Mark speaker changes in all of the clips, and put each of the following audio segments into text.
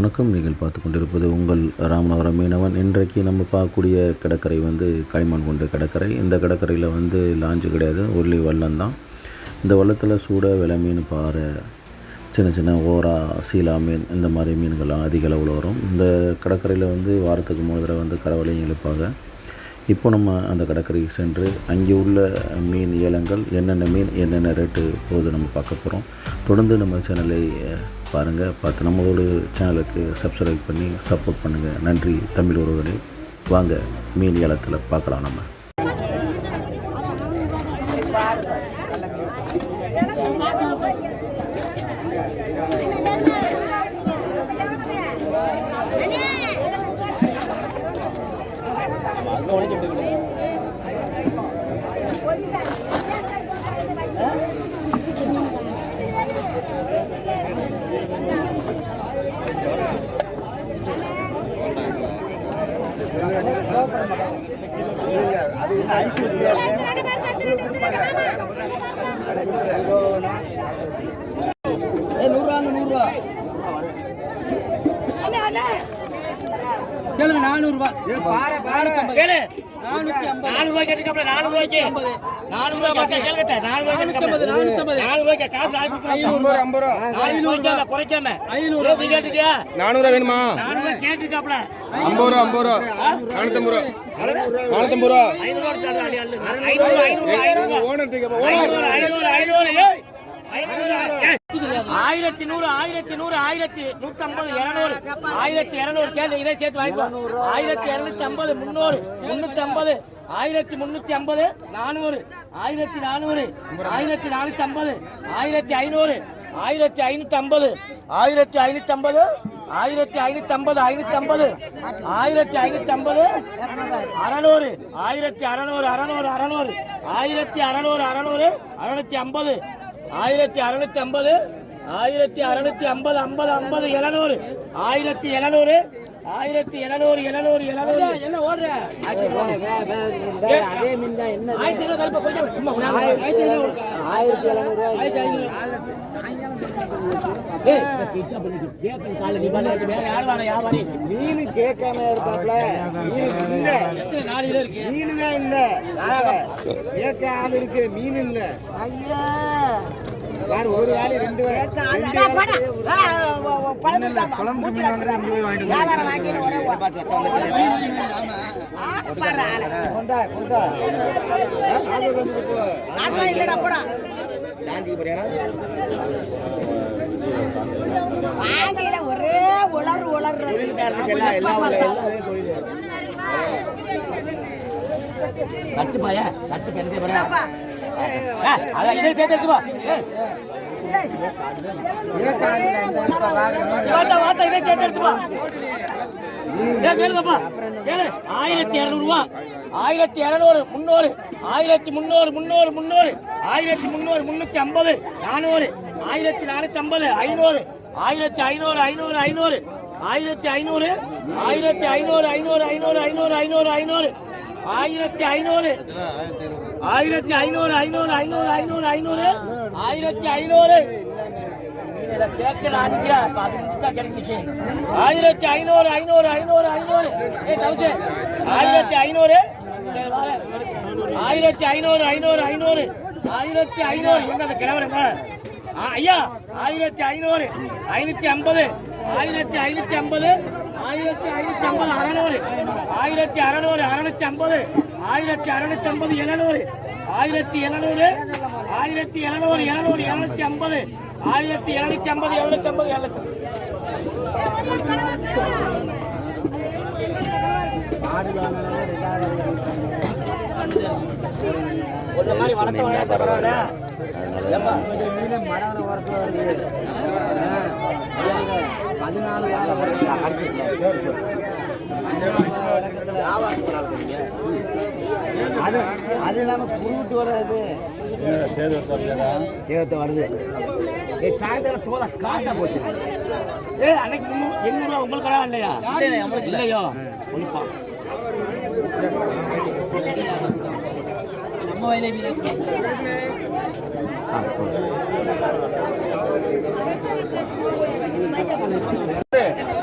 Speaker 1: வணக்கம். நீங்கள் பார்த்து கொண்டிருப்பது உங்கள் ராமநாதபுரம் மீனவன். இன்றைக்கு நம்ம பார்க்கக்கூடிய கடற்கரை வந்து களிமண் கொண்டு கடற்கரை. இந்த கடற்கரையில் வந்து லாஞ்சு கிடையாது. ஒல்லி வல்லம் தான். இந்த வள்ளத்தில் சூட விலை மீன் பாறை சின்ன சின்ன ஓரா சீலா மீன் இந்த மாதிரி மீன்கள்லாம் அதிக அளவில் வரும். இந்த கடற்கரையில் வந்து வாரத்துக்கு மூணு தடவை வந்து கரவலையும் இழுப்பாங்க. இப்போ நம்ம அந்த கடற்கரைக்கு சென்று அங்கே உள்ள மீன் ஏலங்கள் என்னென்ன மீன் என்னென்ன ரேட்டு போகுது நம்ம பார்க்க போகிறோம் தொடர்ந்து நம்ம சேனலை பாருங்கள் பார்த்து நம்மளோட சேனலுக்கு சப்ஸ்கிரைப் பண்ணி சப்போர்ட் பண்ணுங்கள் நன்றி. தமிழ் உறவுகளே. வாங்க மீன் ஏலத்தில் பார்க்கலாம் நம்ம.
Speaker 2: கேளுங்க நானூறுபா
Speaker 3: கேளு.
Speaker 2: நானூத்தி ஐம்பது
Speaker 3: நானூறு ரூபாய் கேட்டுக்கப்பல, நானூறு ரூபாய்க்கு. நானூறு ரூபாய் கேட்டா கேளுங்கத்த, நானூறு ரூபாய் கேட்டுக்கப்பல.
Speaker 2: நானூத்தம்பது.
Speaker 3: நானூறு ரூபாய்க்கு காசு ஆக்கி
Speaker 2: ஐநூறு
Speaker 3: நானூறு குறைக்காம, குறைக்காம.
Speaker 2: ஐநூறு
Speaker 3: ஏய், நீ கேட்டிருக்கியா?
Speaker 4: நானூறு வேணுமா
Speaker 3: நானூறு ரூபாய் கேட்டிருக்காப்ல.
Speaker 4: ஐம்பது ரூபா ஐம்பது ரூபா ரூபா நானூத்தம்பது ரூபா
Speaker 3: ஐநூறு ரூபாய் தரணும், அள்ளி, அள்ளு. ஐநூறு, ஐநூறு, ஐநூறு. ஐநூறு, ஐநூறு, ஐநூறு. ஐநூறு, ஏய். ஆயிரத்தி நூறு ஆயிரத்தி நூறு ஆயிரத்தி நூத்தி ஐம்பது இருநூறு. ஆயிரத்தி இருநூறு கேளு இதை சேர்த்து வாங்கிக்கோ. ஆயிரத்தி இருநூத்தி ஐம்பது முன்னூறு முன்னூத்தி ஐம்பது ஆயிரத்தி முன்னூத்தி ஐம்பது நானூறு. ஆயிரத்தி நானூறு. ஆயிரத்தி நானூத்தி ஐம்பது ஆயிரத்தி ஐநூறு. ஆயிரத்தி ஐநூத்தி ஐம்பது ஆயிரத்தி ஐநூத்தி ஐம்பது ஆயிரத்தி ஐநூத்தி ஐம்பது ஐநூத்தி ஐம்பது ஆயிரத்தி ஐநூத்தி ஐம்பது அறநூறு. ஆயிரத்தி அறநூறு அறநூறு அறநூறு. ஆயிரத்தி அறநூறு அறநூறு. அறுநூத்தி ஐம்பது. ஆயிரத்தி அறுநூத்தி ஐம்பது ஆயிரத்தி அறுநூத்தி ஐம்பது ஐம்பது ஐம்பது எழுநூறு. ஆயிரத்தி எழுநூறு. ஆயிரத்தி எழுநூறு எழுநூறு எழுநூறு.
Speaker 2: என்ன ஓடுற?
Speaker 3: அதே மீன் தான் என்ன? ஆயிரத்தி இருபது கொஞ்சம் சும்மா.
Speaker 2: ஆயிரத்தி ஐநூறு
Speaker 3: ஆயிரத்தி எழுநூறு
Speaker 2: ஆயிரத்தி ஐநூறு.
Speaker 3: மீன் கேட்காம இருப்பாப்ல மீன் தான் இல்ல. கேட்க ஆள் இருக்கு மீன் இல்ல.
Speaker 5: ஐயா.
Speaker 3: யார் ஒரு வேலை ரெண்டு வேலை?
Speaker 5: குழம்பு வியாபாரம் ஒரே ஓ- ஆ, பாரு ஆளு.
Speaker 3: கொண்டா கொண்டா.
Speaker 5: காசுலாம் இல்லடா, போடா. வாங்கிட ஒரே உலர் உலர்றது.
Speaker 3: எல்லா கட்டு பாய கட்டு இதை சேர்த்து எடுத்து வா ஏய்,
Speaker 5: ஏய்.
Speaker 3: இதை ஏய், ஆயிரத்தி இருநூறுவா ஆயிரத்தி இரநூறு முந்நூறு ஆயிரத்தி முந்நூறு முந்நூறு முன்னூறு ஆயிரத்தி முந்நூறு முந்நூற்றி ஐம்பது நானூறு ஆயிரத்தி நானூற்றி ஐம்பது ஐநூறு ஆயிரத்தி ஐநூறு ஐநூறு ஐநூறு ஆயிரத்தி ஐநூறு ஆயிரத்தி ஐநூறு ஐநூறு ஐநூறு ஐநூறு ஐநூறு ஐநூறு ஆயிரத்தி ஐநூறு ஆயிரத்தி ஐநூறு ஐநூறு ஐநூறு ஐநூறு ஐநூறு. ஆயிரத்தி ஐநூறு. ஆயிரத்தி ஐநூறு ஐநூறு ஐநூறு ஐநூறு. ஆயிரத்தி ஐநூறு. ஆயிரத்தி ஐநூறு ஐநூறு ஐநூறு. ஆயிரத்தி ஐநூறு. எங்க அந்த கிழவருங்க ஐயா ஆயிரத்தி ஐநூறு. ஐநூத்தி ஐம்பது. ஆயிரத்தி ஐநூத்தி ஐம்பது. ஆயிரத்தி ஐநூத்தி ஐம்பது அறநூறு. ஆயிரத்தி அறநூறு அறுநூத்தி ஐம்பது. ஆயிரத்தி அறுநூத்தி ஐம்பது எழுநூறு ஆயிரத்தி எழுநூறு ஆயிரத்தி எழுநூறு எழுநூறு எழுநூத்தி ஐம்பது ஆயிரத்தி எழுநூத்தி ஐம்பது எழுநூத்தி ஐம்பது எழுநூத்தி ஒரு மாதிரி வளர்த்த வாங்க பரவாயில்ல. பதினாலு அது அது இல்லாமல் குருவிட்டு வராது. சேதத்தை வருது. ஏ சாயந்தரம் தோலை காட்ட போச்சு ஏ அன்னைக்கு முன்னூறு எண்ணூறு ரூபா உங்களுக்கு இல்லையா? இல்லையோ? ஒன்றுப்பா
Speaker 2: நம்ம வயலே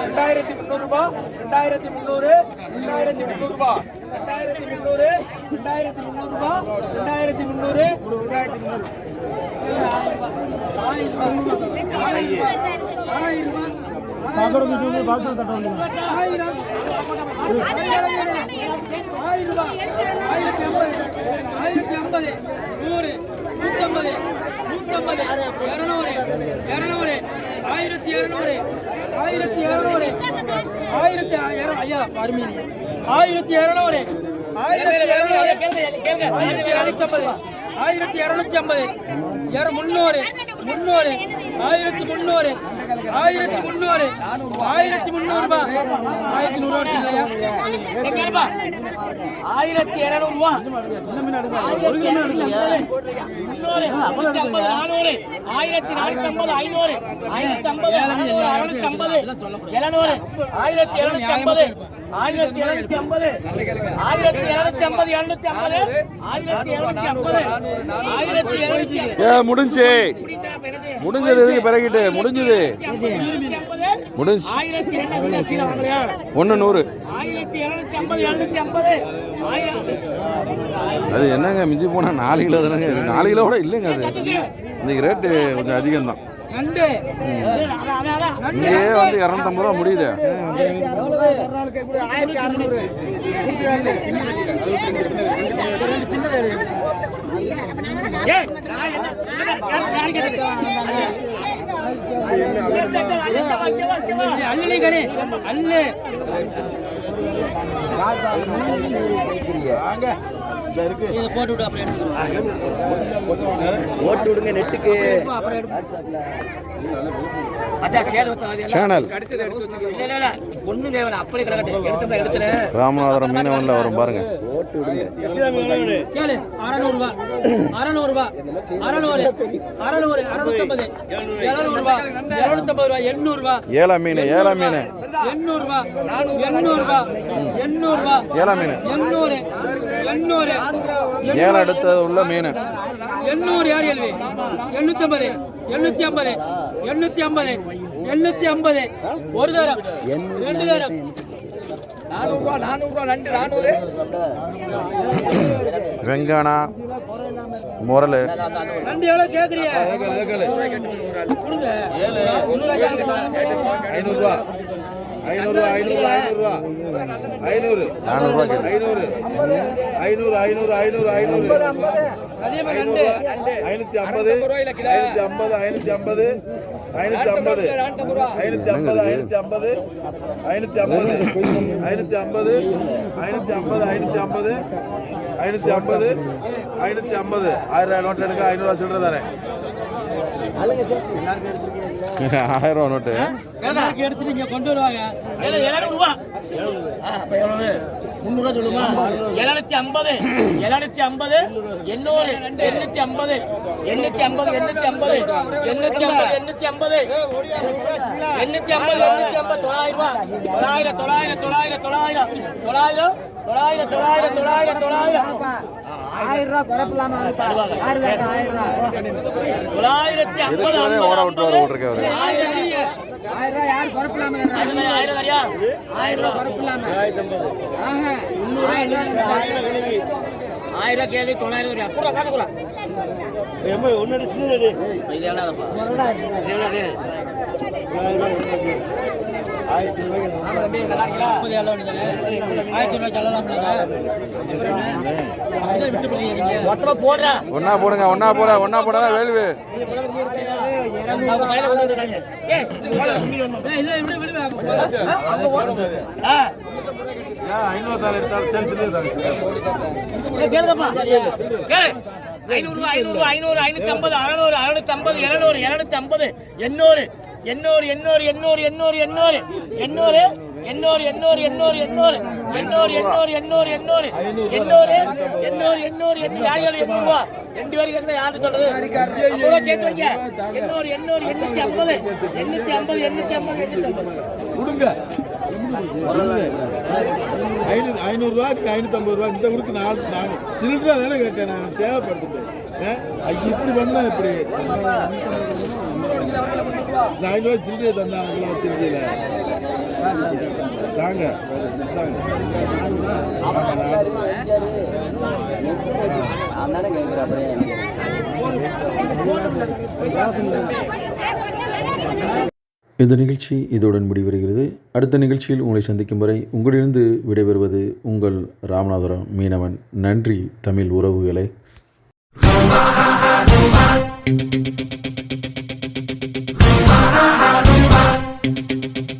Speaker 4: ரெண்டாயிரத்தி முந்நூறு ரூபாய் ரெண்டாயிரத்தி முந்நூறு ரெண்டாயிரத்தி முந்நூறு ரூபாய் ரெண்டாயிரத்தி முந்நூறு ரெண்டாயிரத்தி முந்நூறு ரெண்டாயிரத்தி முந்நூறு ரெண்டாயிரத்தி முந்நூறு
Speaker 2: ஆயிரம் ஆயிரம் ஆயிரத்தி ஐம்பது ஆயிரத்தி ஐம்பது நூறு நூற்றம்பது நூற்றம்பது இரநூறு இரநூறு ஆயிரத்தி இரநூறு ஆயிரத்தி இரநூறு ஆயிரத்தி இர- ஐயா அருமையினி ஆயிரத்தி இரநூறு. ஆயிரத்தி இரநூறு. ஆயிரத்தி இரநூத்தம்பது. ஆயிரத்தி இரநூத்தி ஐம்பது இர முந்நூறு முந்நூறு ஆயிரத்தி முந்நூறு ஆயிரத்தி முந்நூறு ஆயிரத்தி முந்நூறு ரூபாய் ஆயிரத்தி நூறு இல்லையா
Speaker 3: ஆயிரத்தி இருநூறு ரூபா. ஆயிரத்தி ஆயிரத்தி நானூத்தி ஐம்பது, ஐநூறு, ஐநூத்தி ஐம்பது, அறுநூத்தி ஐம்பது, எழுநூறு, ஆயிரத்தி எழுநூத்தி ஐம்பது, ஆயிரத்தி எழுநூத்தி ஐம்பது, ஆயிரத்தி எழுநூத்தி ஐம்பது, எழுநூத்தி ஐம்பது, ஆயிரத்தி எழுநூத்தி ஐம்பது, ஆயிரத்தி எழுநூத்தி ஐம்பது.
Speaker 1: ஏ முடிஞ்சு.
Speaker 3: புரியுதா அப்ப என்னது?
Speaker 1: முடிஞ்சது எதுக்கு பிறகிட்டு? முடிஞ்சது. முடிஞ்சு? ஒன்று நூறு. அது என்னங்க மிஞ்சி போனால் நாலு கிலோ தானங்க. நாலு கிலோ கூட இல்லைங்க அது. இன்னைக்கு ரேட்டு கொஞ்சம் அதிகம் தான் இங்கே வந்து இரநூத்தம்பது ரூபா முடியுது.
Speaker 2: அல்லு இருக்கு. போட்டு விடு அப்புறம் எடுத்துக்கலாம்
Speaker 3: போட்டு விடுங்க. நெட்டுக்கு. அப்புறம்
Speaker 1: ராமநாதபுரம் மீனவன்ல வரும் பாருங்க. ஏழா மீன் ஏழா மீன்.
Speaker 2: எண்ணூறு ரூபா எண்ணூறு ரூபா எண்ணூறு.
Speaker 1: ரூபா
Speaker 2: எண்ணூறு.
Speaker 1: ஏழை அடுத்தது உள்ள மீன்.
Speaker 2: எண்ணூறு யார் எழுவி எண்ணூத்தி எண்ணூத்தி ஐம்பது எண்ணூத்தி ஐம்பது எண்ணூத்தி ஐம்பது ஒரு தரம் ரெண்டு தரம்
Speaker 1: வெங்கானா முரல்
Speaker 2: ரெண்டு எவ்வளவு கேக்குறீங்க? கொடுங்க.
Speaker 4: ஐநூறுரூவா ஐநூறுரூவா ஐநூறு. ஐநூறுரூவா ஐநூறு.
Speaker 1: நானூறுரூவா
Speaker 4: ஐநூறு ஐநூறு ஐநூறு. ஐநூறு ஐநூறு ஐநூத்தி ஐம்பது. ஐநூத்தி ஐம்பது ஐநூத்தி ஐம்பது. ஐநூத்தி ஐம்பது. ஐநூத்தி ஐம்பது ஐநூத்தி ஐம்பது. ஐநூத்தி ஐம்பது. ஐநூத்தி ஐம்பது. ஐநூத்தி ஐம்பது ஐநூத்தி ஐம்பது. ஐநூத்தி ஐம்பது. ஐநூத்தி ஐம்பது. ஆயிரம் ரூபாய் நோட்டு எடுக்க ஐநூறுவா சில்லற தரேன்.
Speaker 1: ஆயிரம் ரூபா நோட்டு.
Speaker 2: எல்லாருக்கு எடுத்து நீங்க கொண்டு வருவாங்க.
Speaker 3: ஏழு, எழுநூறு ரூபா. ஆ, அப்ப எவ்வளவு? முந்நூறு ரூபா சொல்லுமா? எழுநூத்தி ஐம்பது, எழுநூத்தி ஐம்பது, எண்ணூறு, எண்ணூத்தி ஐம்பது, எண்ணூத்தி ஐம்பது, எண்ணூத்தி ஐம்பது, எண்ணூத்தி ஐம்பது, எண்ணூத்தி ஐம்பது, எண்ணூத்தி ஐம்பது, எண்ணூத்தி ஐம்பது, தொள்ளாயிரம் ரூபா. தொள்ளாயிரம், தொள்ளாயிரம், தொள்ளாயிரம், தொள்ளாயிரம், தொள்ளாயிரம், தொள்ளாயிரம், தொள்ளாயிரம், தொள்ளாயிரம், தொள்ளாயிரம்.
Speaker 5: ஆயிரம் ரூபாய் குறைப்பலாமா
Speaker 3: தொள்ளாயிரத்தி ஐம்பது,
Speaker 1: இதுக்குள்ளே
Speaker 3: ஆயிரம்
Speaker 5: ரூபாய் யாரும் குறப்பில்லாம
Speaker 3: ஆயிரம் வரியா ஆயிரம் ரூபாய் கேள்வி தொள்ளாயிரம் வரையா கூட காசு கூட
Speaker 2: ஒன்னு சின்னது ஆயிரத்தி ரூபாய்க்கு
Speaker 1: ஒன்னா போடுங்க ஒன்னா போட ஒன்னா போட வேலுவு
Speaker 4: ஐநூறு எடுத்தாலும் சரி
Speaker 3: ஐநூறு ஐநூறு ஐநூறு ஐநூத்தி ஐம்பது அறநூறு அறநூத்தி ஐம்பது எழுநூறு எழுநூத்தி ஐம்பது எண்ணூறு. எண்ணூறு எண்ணூறு எண்ணூறு எண்ணூறு எண்ணூறு எண்ணூறு எண்ணூறு எண்ணூறு எண்ணூறு எண்ணூறு எண்ணூறு எண்ணூறு எண்ணூறு எண்ணூறு எண்ணூறு எண்ணூறு எண்ணூறு எண்ணூறு யார் யார் எண்ணூறு ரூபா ரெண்டு பேருக்கு என்ன யாரு சொல்றது ஐம்பது ரூபா சேர்த்து வைங்க எண்ணூறு எண்ணூறு எண்ணூத்தி ஐம்பது எண்ணூத்தி ஐம்பது எண்ணூத்தி ஐம்பது எண்ணூத்தி ஐம்பது
Speaker 4: கொடுங்க ஐநூறு ஐநூறுரூவா ஐநூற்றம்பது ரூபா இந்த கொடுத்து நாலு நாலு சிலிண்டர் அதனால கேட்டேன் நான் தேவைப்படுத்துட்டேன் இப்படி பண்ணா இப்படி இந்த ஐநூறுரூவா சில்லறையை தந்தாங்க திருச்சியில் தாங்க தாங்க
Speaker 1: இந்த நிகழ்ச்சி இதோடன் முடிவடைகிறது. அடுத்த நிகழ்ச்சியில் உங்களை சந்திக்கும் வரை உங்களிலிருந்து விடைபெறுவது உங்கள் ராமநாதபுரம் மீனவன். நன்றி தமிழ் உறவுகளை.